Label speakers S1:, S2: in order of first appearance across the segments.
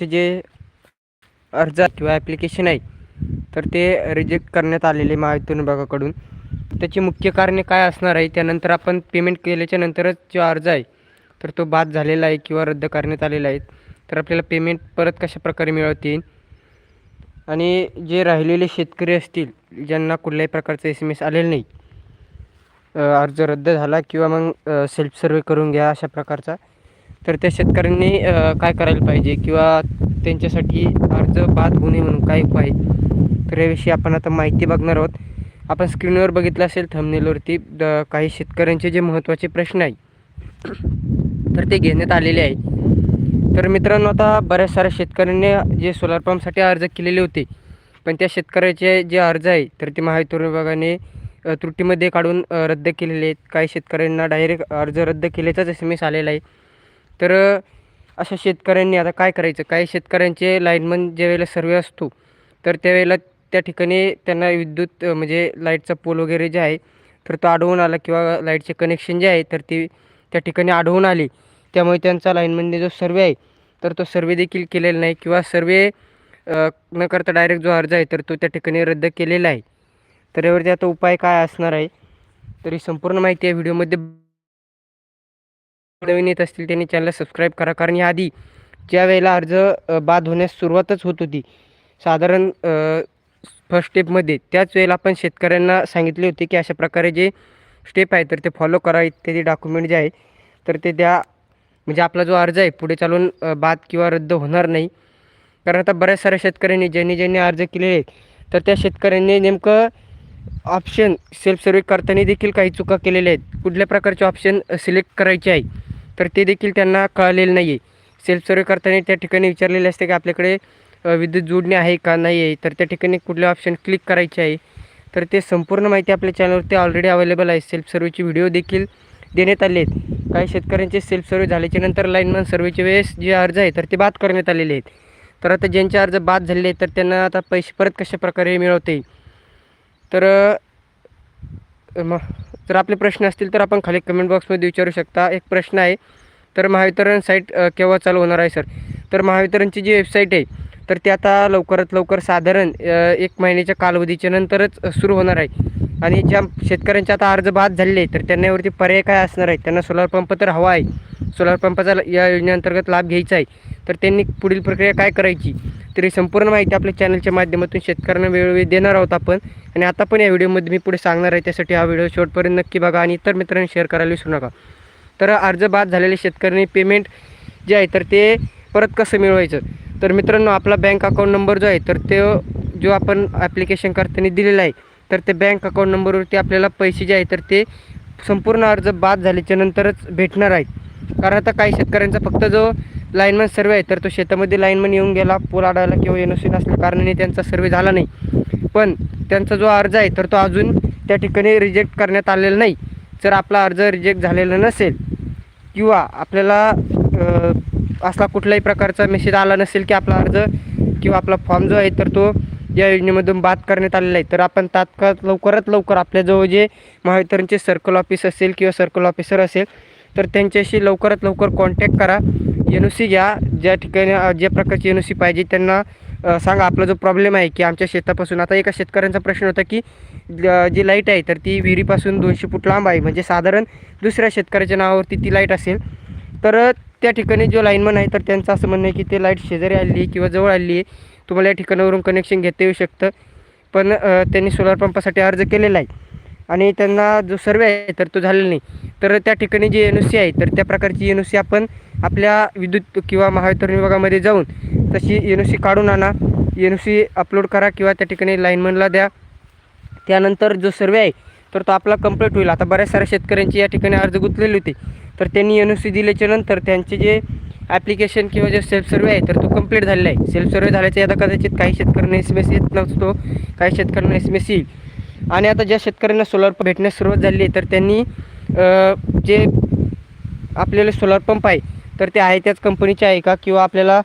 S1: ते जे अर्ज किंवा ॲप्लिकेशन आहे तर ते रिजेक्ट करण्यात आलेले महावितरण विभागाकडून. त्याची मुख्य कारणे काय असणार आहे? त्यानंतर आपण पेमेंट केल्याच्या नंतरच जो अर्ज आहे तर तो बाद झालेला आहे किंवा रद्द करण्यात आलेला आहे. तर आपल्याला पेमेंट परत कशा प्रकारे मिळवता येईल? आणि जे राहिलेले शेतकरी असतील ज्यांना कुठल्याही प्रकारचं एस एम एस आलेलं नाही अर्ज रद्द झाला किंवा मग सेल्फ सर्वे करून घ्या अशा प्रकारचा. तर त्या शेतकऱ्यांनी काय करायला पाहिजे? किंवा त्यांच्यासाठी अर्ज बाद होऊ नये म्हणून काय उपाय? तर याविषयी आपण आता माहिती बघणार आहोत. आपण स्क्रीनवर बघितलं असेल थंबनेलवरती द काही शेतकऱ्यांचे जे महत्त्वाचे प्रश्न आहे तर ते घेण्यात आलेले आहे तर मित्रांनो आता बऱ्याच साऱ्या शेतकऱ्यांनी जे सोलार पंपसाठी अर्ज केलेले होते पण त्या शेतकऱ्याचे जे अर्ज आहे तर ते महावितरण विभागाने त्रुटीमध्ये काढून रद्द केलेले आहेत. काही शेतकऱ्यांना डायरेक्ट अर्ज रद्द केल्याचाच एस एम एस आलेला आहे. तर अशा शेतकऱ्यांनी आता काय करायचं? काही शेतकऱ्यांचे लाईनमन ज्यावेळेला सर्वे असतो तर त्यावेळेला त्या ठिकाणी त्यांना विद्युत म्हणजे लाईटचा पोल वगैरे जे आहे तर तो आढळून आला किंवा लाईटचे कनेक्शन जे आहे तर ते त्या ठिकाणी आढळून आली. त्यामुळे त्यांचा लाईनमनने जो सर्वे आहे तर तो सर्वे देखील केलेला नाही किंवा सर्वे न करता डायरेक्ट जो अर्ज आहे तर तो त्या ठिकाणी रद्द केलेला आहे. तर यावरती आता उपाय काय असणार आहे तरी संपूर्ण माहिती या व्हिडिओमध्ये नवीन येत असतील त्यांनी चॅनलला सबस्क्राईब करा. कारण याआधी ज्या वेळेला अर्ज बाद होण्यास सुरुवातच होत होती साधारण फर्स्ट स्टेपमध्ये त्याच वेळेला आपण शेतकऱ्यांना सांगितले होते की अशा प्रकारे जे स्टेप आहे तर ते फॉलो करा. इत्यादी डॉक्युमेंट जे आहे तर ते द्या. म्हणजे आपला जो अर्ज आहे पुढे चालून बाद किंवा रद्द होणार नाही. कारण आता बऱ्याच साऱ्या शेतकऱ्यांनी ज्यांनी ज्यांनी अर्ज केलेले आहेत तर त्या शेतकऱ्यांनी नेमकं ऑप्शन सेल्फ सर्वे करताना देखील काही चुका केलेल्या आहेत. कुठल्या प्रकारचे ऑप्शन सिलेक्ट करायचे आहे? तर ते देखील त्यांना कळलेलं नाही आहे सेल्फ सर्वे करताना त्या ठिकाणी विचारलेले असते की आपल्याकडे विद्युत जोडणी आहे का? नाही आहे तर त्या ठिकाणी कुठले ऑप्शन क्लिक करायचे आहे? तर ते संपूर्ण माहिती आपल्या चॅनलवरती ऑलरेडी अवेलेबल आहे. सेल्फ सर्वेचे व्हिडिओ देखील देण्यात आले आहेत. काही शेतकऱ्यांचे सेल्फ सर्वे झाल्याच्यानंतर लाईनमन सर्वेच्या वेळेस जे अर्ज आहे तर ते बाद करण्यात आलेले आहेत. तर आता ज्यांचे अर्ज बाद झालेले आहेत तर त्यांना आता पैसे परत कशा प्रकारे मिळवता येईल? तर मग जर आपले प्रश्न असतील तर आपण खाली कमेंट बॉक्समध्ये विचारू शकता. एक प्रश्न आहे तर महावितरण साईट केव्हा चालू होणार आहे सर तर महावितरणची जी वेबसाईट आहे तर ती आता लवकरात लवकर साधारण एक महिन्याच्या कालावधीच्या नंतरच सुरू होणार आहे. आणि ज्या शेतकऱ्यांचे आता अर्ज बाद झालेले आहे तर त्यांना यावरती पर्याय काय असणार आहे? त्यांना सोलार पंप तर हवा आहे. सोलार पंपाचा या योजनेअंतर्गत लाभ घ्यायचा आहे. तर त्यांनी पुढील प्रक्रिया काय करायची? तरी संपूर्ण माहिती आपल्या चॅनलच्या माध्यमातून शेतकऱ्यांना वेळोवेळी देणार आहोत आपण. आणि आता पण या व्हिडिओमध्ये मी पुढे सांगणार आहे त्यासाठी हा व्हिडिओ शेवटपर्यंत नक्की बघा आणि इतर मित्रांनी शेअर करायला विसरू नका. तर अर्ज बाद झालेले शेतकऱ्यांनी पेमेंट जे आहे तर ते परत कसं मिळवायचं? तर मित्रांनो आपला बँक अकाउंट नंबर जो आहे तर तो जो आपण ॲप्लिकेशन करताना दिलेला आहे तर ते बँक अकाउंट नंबरवरती आपल्याला पैसे जे आहे तर ते संपूर्ण अर्ज बाद झाल्याच्यानंतरच भेटणार आहेत. कारण आता काही शेतकऱ्यांचा फक्त जो लाईनमन सर्वे आहे तर तो शेतामध्ये लाईनमन येऊन गेला पोल आडायला किंवा एन सी नसल्या कारणाने त्यांचा सर्वे झाला नाही. पण त्यांचा जो अर्ज आहे तर तो अजून त्या ठिकाणी रिजेक्ट करण्यात आलेला नाही. जर आपला अर्ज रिजेक्ट झालेला नसेल किंवा आपल्याला असला कुठल्याही प्रकारचा मेसेज आला नसेल की आपला अर्ज किंवा आपला फॉर्म जो आहे तर तो या योजनेमधून बाद करण्यात आलेला आहे. तर आपण तात्काळ लवकरात लवकर आपल्याजवळ जे महावितरणचे सर्कल ऑफिस असेल किंवा सर्कल ऑफिसर असेल तर त्यांच्याशी लवकरात लवकर कॉन्टॅक्ट करा. एन ओ सी घ्या. ज्या ठिकाणी ज्या प्रकारची एन ओ सी पाहिजे त्यांना सांगा. आपला जो प्रॉब्लेम आहे की आमच्या शेतापासून आता एका शेतकऱ्यांचा प्रश्न होता की जी लाइट आहे तर ती विहिरीपासून दोनशे फूट लांब आहे. म्हणजे साधारण दुसऱ्या शेतकऱ्याच्या नावावरती ती लाइट असेल. तर त्या ठिकाणी जो लाईनमन आहे तर त्यांचं असं म्हणणं आहे की ते लाइट शेजारी आली आहे किंवा जवळ आली आहे. तुम्हाला या ठिकाणावरून कनेक्शन घेता येऊ शकतं. पण त्यांनी सोलार पंपासाठी अर्ज केलेला आहे. आणि त्यांना जो सर्वे आहे तर तो झालेला नाही. तर त्या ठिकाणी जी एन ओ सी आहे तर त्या प्रकारची एन ओ सी आपण आपल्या विद्युत किंवा महावितरण विभागामध्ये जाऊन तशी एन ओ सी काढून आणा. एन ओ सी अपलोड करा किंवा त्या ठिकाणी लाईनमनला द्या. त्यानंतर जो सर्वे आहे तर तो आपला कंप्लीट होईल. आता बऱ्याच साऱ्या शेतकऱ्यांची या ठिकाणी अर्ज गुंतलेले होते. तर त्यांनी एन ओ सी दिल्याच्या नंतर त्यांचे जे ॲप्लिकेशन किंवा जे सेल्फ सर्वे आहे तर तो कंप्लीट झालेला आहे. सेल्फ सर्वे झाल्याचा यादा कदाचित काही शेतकऱ्यांना एस एम एस येत नसतो. काही शेतकऱ्यांना एस एम एस येईल. आणि आता ज्या शेतकऱ्यांना सोलार पंप भेटण्यास सुरुवात झाली आहे तर त्यांनी जे आपल्याला सोलार पंप आहे तर ते आहे त्याच कंपनीचे आहे का? किंवा आपल्याला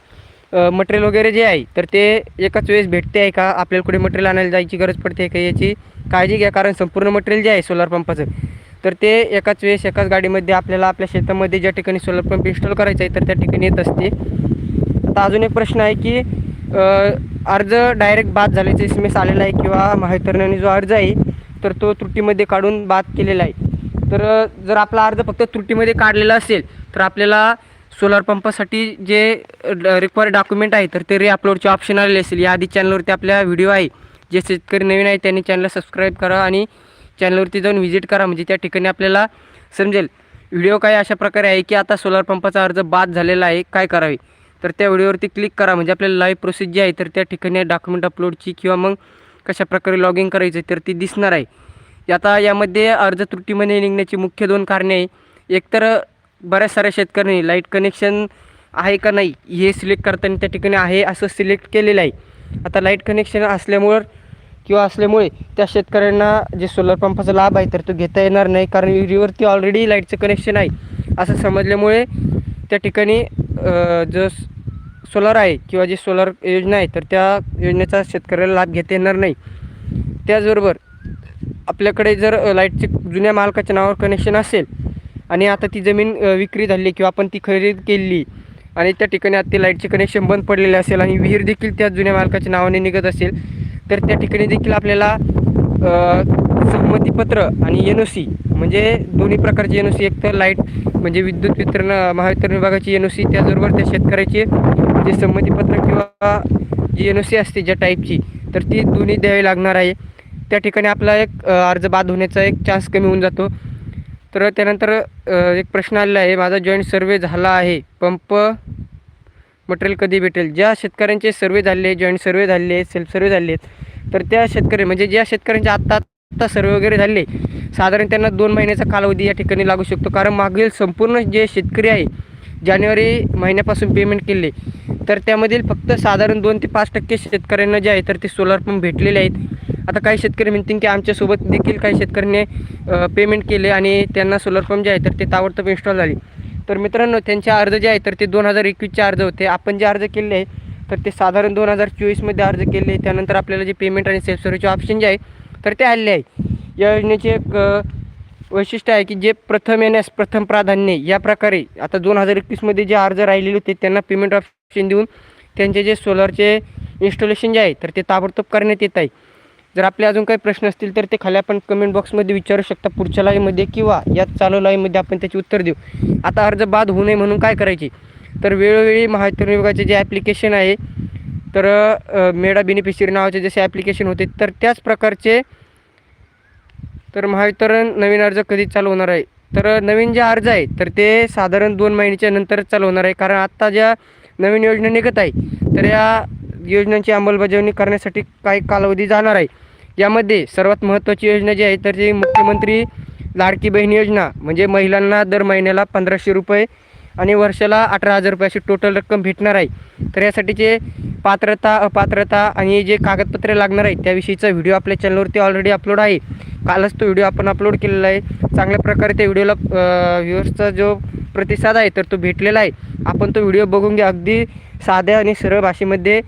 S1: मटेरियल वगैरे जे आहे तर ते एकाच वेळेस भेटते आहे का? आपल्याला कुठे मटेरियल आणायला जायची गरज पडते का? याची काळजी घ्या कारण संपूर्ण मटेरियल जे आहे सोलार पंपाचं तर ते एकाच वेळेस एकाच गाडीमध्ये आपल्याला आपल्या शेतामध्ये ज्या ठिकाणी सोलर पंप इन्स्टॉल करायचं आहे तर त्या ठिकाणी येत असते. आता अजून एक प्रश्न आहे की अर्ज डायरेक्ट बाद झाल्याचा एस एम एस आलेला आहे किंवा महावितरणाने जो अर्ज आहे तर तो त्रुटीमध्ये काढून बाद केलेला आहे. तर जर आपला अर्ज फक्त त्रुटीमध्ये काढलेला असेल तर आपल्याला सोलार पंपासाठी जे रिक्वायर्ड डॉक्युमेंट आहे तर ते रिअपलोडचे ऑप्शन आलेले असेल. या आधी चॅनलवरती आपल्या व्हिडिओ आहे. जे शेतकरी नवीन आहे त्यांनी चॅनलला सबस्क्राईब करा आणि चॅनलवरती जाऊन व्हिजिट करा. म्हणजे त्या ठिकाणी आपल्याला समजेल. व्हिडिओ काय अशा प्रकारे आहे की आता सोलार पंपाचा अर्ज बाद झालेला आहे काय करावे? तर त्या व्हिडिओवरती क्लिक करा. म्हणजे आपल्याला लाईव्ह प्रोसेस जी आहे तर त्या ठिकाणी डॉक्युमेंट अपलोडची किंवा मग कशा प्रकारे लॉग इन करायचं तर ती दिसणार आहे. आता यामध्ये अर्ज त्रुटीमध्ये निघण्याची मुख्य दोन कारणे आहे. एकतर बऱ्याच साऱ्या शेतकऱ्यांनी लाइट कनेक्शन आहे का नाही हे सिलेक्ट करताना त्या ठिकाणी आहे असं सिलेक्ट केलेलं आहे. आता लाइट कनेक्शन असल्यामुळं किंवा असल्यामुळे त्या शेतकऱ्यांना जे सोलर पंपाचा लाभ आहे तर तो घेता येणार नाही. कारण विहिरीवरती ऑलरेडी लाईटचं कनेक्शन आहे. असं समजल्यामुळे त्या ठिकाणी जो सोलर आहे किंवा जी सोलर योजना आहे तर त्या योजनेचा शेतकऱ्याला लाभ घेता येणार नाही. त्याचबरोबर आपल्याकडे जर लाईटचे जुन्या मालकाच्या नावावर कनेक्शन असेल आणि आता ती जमीन विक्री झाली किंवा आपण ती खरेदी केली आणि त्या ठिकाणी आता ते लाईटचे कनेक्शन बंद पडलेले असेल आणि विहीर देखील त्या जुन्या मालकाच्या नावाने निघत असेल तर त्या ठिकाणी देखील आपल्याला संमतीपत्र आणि एन ओ सी म्हणजे दोन्ही प्रकारची एन ओ सी एक तर लाइट म्हणजे विद्युत वितरण महावितरण विभागाची एन ओ सी त्याचबरोबर त्या शेतकऱ्याचे जे संमतीपत्र किंवा जी एन ओ सी असते ज्या टाईपची तर ती दोन्ही द्यावी लागणार आहे. त्या ठिकाणी आपला एक अर्ज बाद होण्याचा एक चान्स कमी होऊन जातो. तर त्यानंतर एक प्रश्न आलेला आहे माझा जॉईंट सर्वे झाला आहे. पंप मटेरियल कधी भेटेल? ज्या शेतकऱ्यांचे सर्वे झाले जॉईंट सर्वे झाले आहेत सेल्फ सर्वे झाले आहेत तर त्या शेतकरी म्हणजे ज्या शेतकऱ्यांचे आत्ता आत्ता सर्वे वगैरे झाले साधारण त्यांना दोन महिन्याचा कालावधी या ठिकाणी लागू शकतो. कारण मागील संपूर्ण जे शेतकरी आहे जानेवारी महिन्यापासून पेमेंट केले तर त्यामधील फक्त साधारण दोन ते पाच टक्के शेतकऱ्यांना जे आहे तर ते सोलार पंप भेटलेले आहेत. आता काही शेतकरी म्हणतील की आमच्यासोबत देखील काही शेतकऱ्यांनी पेमेंट केले आणि त्यांना सोलर पंप जे आहे तर ते ताबडतोब इन्स्टॉल झाले. तर मित्रांनो त्यांचे अर्ज जे आहे तर ते दोन हजार एकवीसचे अर्ज होते. आपण जे अर्ज केले आहे तर ते साधारण दोन हजार चोवीसमध्ये अर्ज केले. त्यानंतर आपल्याला जे पेमेंट आणि सेल्फ सर्व्हिसचे ऑप्शन जे आहे तर ते आले आहे. या योजनेचे एक वैशिष्ट्य आहे की जे प्रथम येण्यास प्रथम प्राधान्य या प्रकारे आता दोन हजार एकवीसमध्ये जे अर्ज राहिलेले होते त्यांना पेमेंट ऑप्शन देऊन त्यांचे जे सोलरचे इन्स्टॉलेशन जे आहे तर ते ताबडतोब करण्यात येत आहे. जर आपले अजून काही प्रश्न असतील तर ते खाली आपण कमेंट बॉक्समध्ये विचारू शकता पुढच्या लाईमध्ये किंवा या चालू लाईमध्ये आपण त्याची उत्तर देऊ. आता अर्ज बाद होऊ नये म्हणून काय करायचे? तर वेळोवेळी महावितरण विभागाचे जे ॲप्लिकेशन आहे तर मेडा बेनिफिशियरी नावाचे जसे ॲप्लिकेशन होते तर त्याच प्रकारचे तर महावितरण नवीन अर्ज कधी चालू होणार आहे? तर नवीन जे अर्ज आहे तर ते साधारण दोन महिन्याच्या नंतरच चालू होणार आहे. कारण आत्ता ज्या नवीन योजना निघत आहे तर या योजनांची अंमलबजावणी करण्यासाठी काही कालावधी जाणार आहे. यामध्ये सर्वात महत्त्वाची योजना जी आहे तर ती मुख्यमंत्री लाडकी बहीण योजना. म्हणजे महिलांना दर महिन्याला पंधराशे रुपये आणि वर्षाला अठरा हजार रुपये अशी टोटल रक्कम भेटणार आहे. तर यासाठीचे पात्रता अपात्रता आणि जे कागदपत्रे लागणार आहेत त्याविषयीचा व्हिडिओ आपल्या चॅनलवरती ऑलरेडी अपलोड आहे. कालच तो व्हिडिओ आपण अपलोड केलेला आहे. चांगल्या प्रकारे त्या व्हिडिओला व्ह्युअर्सचा जो प्रतिसाद आहे तर तो भेटलेला आहे. आपण तो व्हिडिओ बघून घ्या. अगदी साध्या आणि सरळ भाषेमध्ये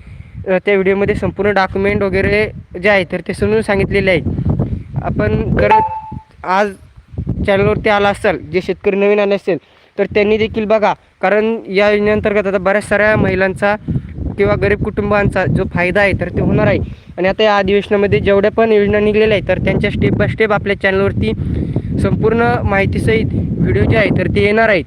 S1: त्या व्हिडिओमध्ये संपूर्ण डॉक्युमेंट वगैरे जे आहे तर ते समजून सांगितलेले आहे. आपण करत आज चॅनलवरती आला असाल जे शेतकरी नवीन आले असेल तर त्यांनी देखील बघा. कारण या योजनेअंतर्गत आता बऱ्याच साऱ्या महिलांचा किंवा गरीब कुटुंबांचा जो फायदा आहे तर ते होणार आहे. आणि आता या अधिवेशनामध्ये जेवढ्या पण योजना निघलेल्या आहेत तर त्यांच्या स्टेप बाय स्टेप आपल्या चॅनलवरती संपूर्ण माहितीसहित व्हिडिओ जे आहे तर ते येणार आहेत.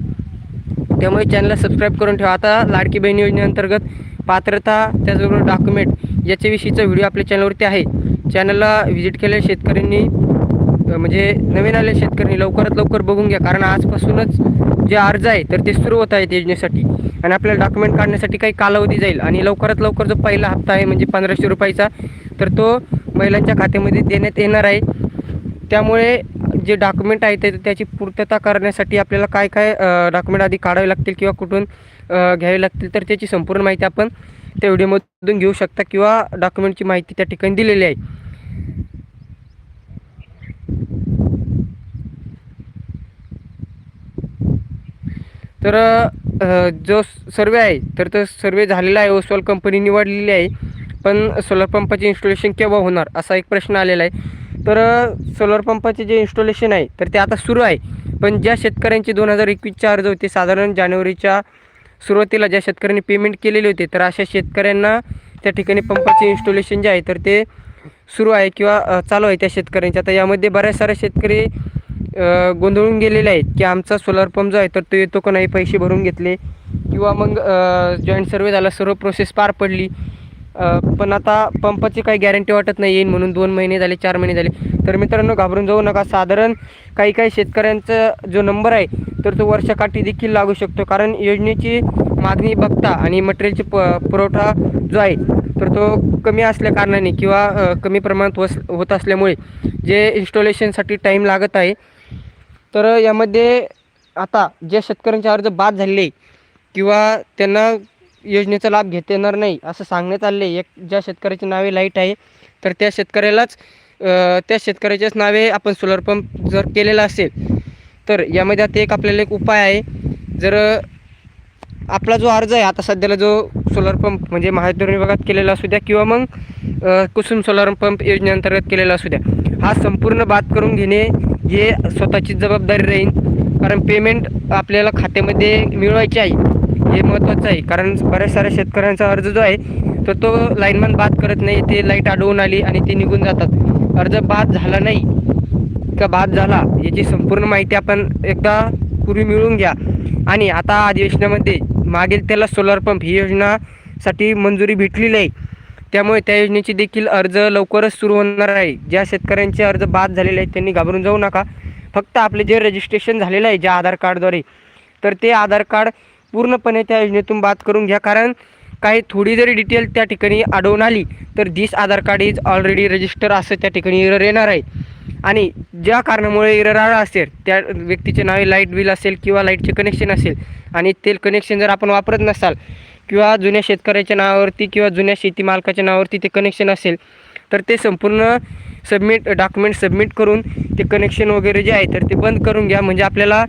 S1: त्यामुळे चॅनलला सबस्क्राईब करून ठेवा. आता लाडकी बहीण योजनेअंतर्गत पात्रता त्याचबरोबर डॉक्युमेंट याच्याविषयीचा व्हिडिओ आपल्या चॅनलवरती आहे. चॅनलला व्हिजिट केलेल्या शेतकऱ्यांनी म्हणजे नवीन आलेल्या शेतकऱ्यांनी लवकरात लवकर बघून घ्या. कारण आजपासूनच जे अर्ज आहे तर ते सुरू होत आहेत योजनेसाठी. आणि आपल्याला डॉक्युमेंट काढण्यासाठी काही कालावधी जाईल. आणि लवकरात लवकर जो पहिला हप्ता आहे म्हणजे पंधराशे रुपयाचा तर तो महिलांच्या खात्यामध्ये देण्यात येणार आहे. त्यामुळे जे डॉक्युमेंट आहे ते त्याची पूर्तता करण्यासाठी आपल्याला काय काय डॉक्युमेंट आधी काढावे लागतील किंवा कुठून घ्यावे लागतील तर त्याची संपूर्ण माहिती आपण त्या व्हिडिओमधून घेऊ शकता किंवा डॉक्युमेंटची माहिती त्या ठिकाणी दिलेली आहे. तर जो सर्वे आहे तर तो सर्वे झालेला आहे ओसवाल कंपनी निवडलेली आहे पण सोलर पंपाचे इन्स्टॉलेशन केव्हा होणार असा एक प्रश्न आलेला आहे. तर सोलर पंपाचे जे इन्स्टॉलेशन आहे तर ते आता सुरू आहे. पण ज्या शेतकऱ्यांचे दोन हजार एकवीसचे अर्ज होते साधारण जानेवारीच्या सुरुवातीला ज्या शेतकऱ्यांनी पेमेंट केलेले होते तर अशा शेतकऱ्यांना त्या ठिकाणी पंपाचे इन्स्टॉलेशन जे आहे तर ते सुरू आहे किंवा चालू आहे त्या शेतकऱ्यांचे. आता यामध्ये बऱ्याच साऱ्या शेतकरी गोंधळून गेलेले आहेत की आमचा सोलर पंप जो आहे तर तो येतो का नाही पैसे भरून घेतले किंवा मग जॉईंट सर्वे झाला सर्व प्रोसेस पार पडली. पण आता पंपाची काही गॅरंटी वाटत नाही येईल म्हणून दोन महिने झाले चार महिने झाले. तर मित्रांनो घाबरून जाऊ नका. साधारण काही काही शेतकऱ्यांचा जो नंबर आहे तर तो वर्षाकाठी देखील लागू शकतो. कारण योजनेची मागणी बघता आणि मटेरियलची प पुरवठा जो आहे तर तो कमी असल्या कारणाने किंवा कमी प्रमाणात वस होत असल्यामुळे जे इन्स्टॉलेशनसाठी टाईम लागत आहे तर यामध्ये आता ज्या शेतकऱ्यांचे अर्ज बाद झालेले किंवा त्यांना योजनेचा लाभ घेता येणार नाही असं सांगण्यात आले एक ज्या शेतकऱ्याची नावे लाइट आहे तर त्या शेतकऱ्यालाच त्या शेतकऱ्याच्याच नावे आपण सोलर पंप जर केलेला असेल तर यामध्ये आता एक आपल्याला एक उपाय आहे. जर आपला जो अर्ज आहे आता सध्याला जो सोलर पंप म्हणजे महावितरण विभागात केलेला असू द्या किंवा मग कुसुम सोलर पंप योजनेअंतर्गत केलेला असू द्या हा संपूर्ण बाद करून घेणे हे स्वतःची जबाबदारी राहील. कारण पेमेंट आपल्याला खात्यामध्ये मिळवायची आहे. हे महत्त्वाचं आहे. कारण बऱ्याच साऱ्या शेतकऱ्यांचा अर्ज जो आहे तर तो लाईनमॅन बाद करत नाही. ते लाइट अडवून आली आणि ते निघून जातात. अर्ज बाद झाला नाही का बाद झाला याची संपूर्ण माहिती आपण एकदा पूर्वी मिळवून घ्या. आणि आता अधिवेशनामध्ये मागील त्याला सोलार पंप ही योजनासाठी मंजुरी भेटलेली आहे. त्यामुळे त्या योजनेची देखील अर्ज लवकरच सुरू होणार आहे. ज्या शेतकऱ्यांचे अर्ज बाद झालेले आहेत त्यांनी घाबरून जाऊ नका. फक्त आपले जे रजिस्ट्रेशन झालेलं आहे ज्या आधार कार्डद्वारे तर ते आधार कार्ड पूर्णपणे त्या योजनेतून बाद करून घ्या. कारण काही थोडी जरी डिटेल त्या ठिकाणी आढळून आली तर this Aadhaar card is already register असं त्या ठिकाणी एरर येणार आहे. आणि ज्या कारणामुळे एरर आला असेल त्या व्यक्तीचे नावे लाइट बिल असेल किंवा लाईटचे कनेक्शन असेल आणि ते कनेक्शन जर आपण वापरत नसाल किंवा जुन्या शेतकऱ्याच्या नावावरती किंवा जुन्या शेती मालकाच्या नावावरती ते कनेक्शन असेल तर ते संपूर्ण सबमिट डॉक्युमेंट सबमिट करून ते कनेक्शन वगैरे जे आहे तर ते बंद करून घ्या. म्हणजे आपल्याला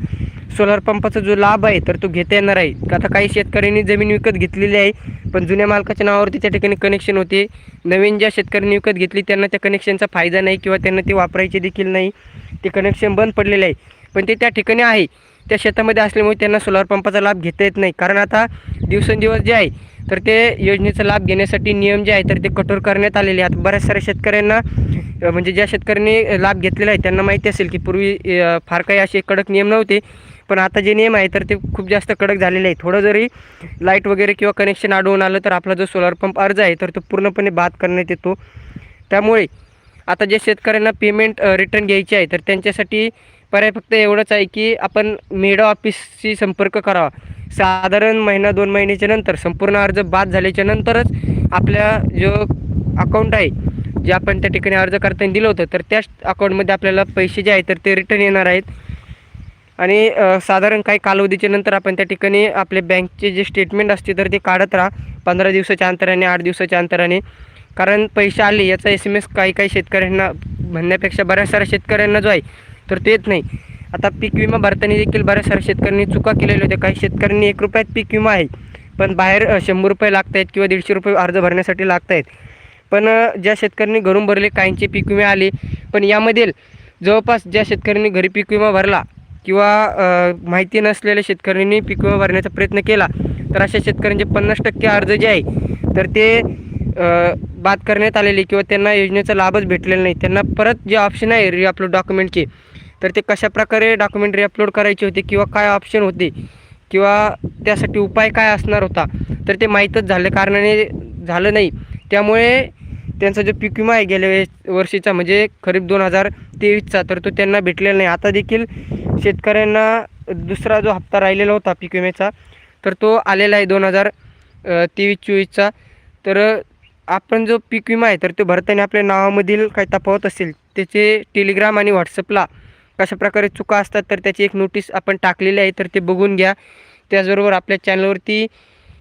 S1: सोलार पंपाचा जो लाभ आहे तर तो घेता येणार आहे. आता काही शेतकऱ्यांनी जमीन विकत घेतलेली आहे पण जुन्या मालकाच्या नावावरती त्या ठिकाणी कनेक्शन होते. नवीन ज्या शेतकऱ्यांनी विकत घेतली त्यांना त्या कनेक्शनचा फायदा नाही किंवा त्यांना ते वापरायचे देखील नाही. ते कनेक्शन बंद पडलेले आहे. पण ते त्या ठिकाणी आहे. त्या शेतामध्ये असल्यामुळे त्यांना सोलार पंपाचा लाभ घेता येत नाही. कारण आता दिवसेंदिवस जे आहे तर ते योजनेचा लाभ घेण्यासाठी नियम जे आहे तर ते कठोर करण्यात आलेले आहेत. बऱ्याच साऱ्या शेतकऱ्यांना म्हणजे ज्या शेतकऱ्यांनी लाभ घेतलेला आहे त्यांना माहिती असेल की पूर्वी फार काही असे कडक नियम नव्हते. पण आता जे नियम आहे तर ते खूप जास्त कडक झालेले आहे थोडं जरी लाइट वगैरे किंवा कनेक्शन अडवून आलं तर आपला जो सोलार पंप अर्ज आहे तर तो पूर्णपणे बाद करण्यात येतो. त्यामुळे आता जे शेतकऱ्यांना पेमेंट रिटर्न घ्यायची आहे तर त्यांच्यासाठी पर्याय फक्त एवढंच आहे की आपण मेडा ऑफिसशी संपर्क करावा. साधारण महिना दोन महिन्याच्या नंतर संपूर्ण अर्ज बाद झाल्याच्या नंतरच आपल्या जो अकाउंट आहे जे आपण त्या ठिकाणी अर्ज करताना दिलं होतं तर त्याच अकाउंटमध्ये आपल्याला पैसे जे आहेत तर ते रिटर्न येणार आहेत. आणि साधारण काही कालावधीच्या नंतर आपण त्या ठिकाणी आपले बँकचे जे स्टेटमेंट असते तर ते काढत राहा. पंधरा दिवसाच्या अंतराने आठ दिवसाच्या अंतराने. कारण पैसे आले याचा एस एम एस काही काही शेतकऱ्यांना म्हणण्यापेक्षा बऱ्याच साऱ्या शेतकऱ्यांना जो आहे तर तेच येत नाही. आता पीक विमा भरताना देखील बऱ्याच साऱ्या शेतकऱ्यांनी चुका केलेल्या होत्या. काही शेतकऱ्यांनी एक रुपयात पीक विमा आहे पण बाहेर शंभर रुपये लागत आहेत किंवा दीडशे रुपये अर्ज भरण्यासाठी लागत आहेत पण ज्या शेतकऱ्यांनी घरून भरले काहींचे पीक विमे आले पण यामधील जवळपास ज्या शेतकऱ्यांनी घरी पीक विमा भरला किंवा माहिती नसलेल्या शेतकऱ्यांनी पीक विमा भरण्याचा प्रयत्न केला तर अशा शेतकऱ्यांचे पन्नास टक्के अर्ज जे आहे तर ते बाद करण्यात आलेले किंवा त्यांना योजनेचा लाभच भेटलेला नाही. त्यांना परत जे ऑप्शन आहे रिअपलोड डॉक्युमेंटचे तर ते कशा प्रकारे डॉक्युमेंटरी अपलोड करायची होती किंवा काय ऑप्शन होते किंवा त्यासाठी उपाय काय असणार होता तर ते माहीतच झालं. कारणाने झालं नाही. त्यामुळे त्यांचा जो पीक विमा आहे गेल्या वेळेस वर्षीचा म्हणजे खरीप दोन हजार तेवीसचा तर तो त्यांना भेटलेला नाही. आता देखील शेतकऱ्यांना दुसरा जो हप्ता राहिलेला होता पीक विम्याचा तर तो आलेला आहे दोन हजार तेवीस चोवीसचा. तर आपण जो पीक विमा आहे तर तो भरताना आपल्या नावामधील काही तफावत असेल त्याचे टेलिग्राम आणि व्हॉट्सअपला कशा प्रकारे चुका असतात तर त्याची एक नोटीस आपण टाकलेली आहे तर ते बघून घ्या. त्याचबरोबर आपल्या चॅनलवरती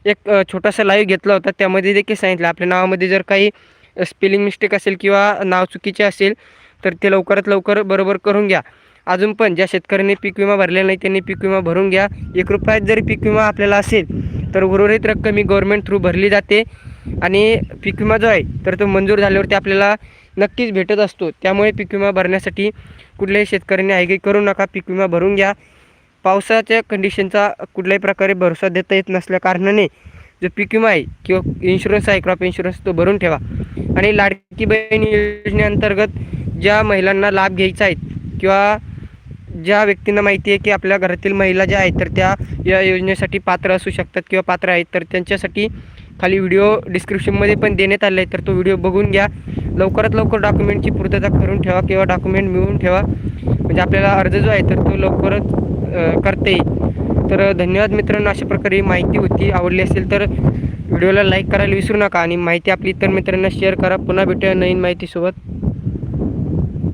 S1: एक छोटासा लाईव्ह घेतला होता त्यामध्ये देखील सांगितलं. आपल्या नावामध्ये जर काही स्पेलिंग मिस्टेक असेल किंवा नाव चुकीचे असेल तर ते लवकरात लवकर बरोबर करून घ्या. अजून पण ज्या शेतकऱ्यांनी पीक विमा भरलेला नाही त्यांनी पीक विमा भरून घ्या. एक रुपयात जरी पीक विमा आपल्याला असेल तर उर्वरित रक्कम ही गव्हर्मेंट थ्रू भरली जाते. आणि पीक विमा जो आहे तर तो मंजूर झाल्यावरती आपल्याला नक्कीच भेटत असतो. त्यामुळे पीक विमा भरण्यासाठी कुठल्याही शेतकऱ्यांनी आयगी करू नका पीक विमा भरून घ्या. पावसाच्या कंडिशनचा कुठल्याही प्रकारे भरोसा देता येत नसल्या कारणाने जो पीक विमा आहे किंवा इन्शुरन्स आहे क्रॉप इन्शुरन्स तो भरून ठेवा. आणि लाडकी बहीण योजनेअंतर्गत ज्या महिलांना लाभ घ्यायचा आहे किंवा ज्या व्यक्तींना माहिती आहे की आपल्या घरातील महिला ज्या आहेत तर त्या या योजनेसाठी पात्र असू शकतात किंवा पात्र आहेत तर त्यांच्यासाठी खाली व्हिडिओ डिस्क्रिप्शनमध्ये पण देण्यात आले आहे तर तो व्हिडिओ बघून घ्या. लवकरात लवकर डॉक्युमेंटची पूर्तता करून ठेवा किंवा डॉक्युमेंट मिळवून ठेवा. म्हणजे आपल्याला अर्ज जो आहे तर तो लवकरच करते तर धन्यवाद मित्रांनो. अशा प्रकारे ही माहिती होती. आवडली असेल तर व्हिडिओला लाईक करायला विसरू नका आणि माहिती आपली इतर मित्रांना शेअर करा. पुन्हा भेटूया नवीन माहितीसोबत.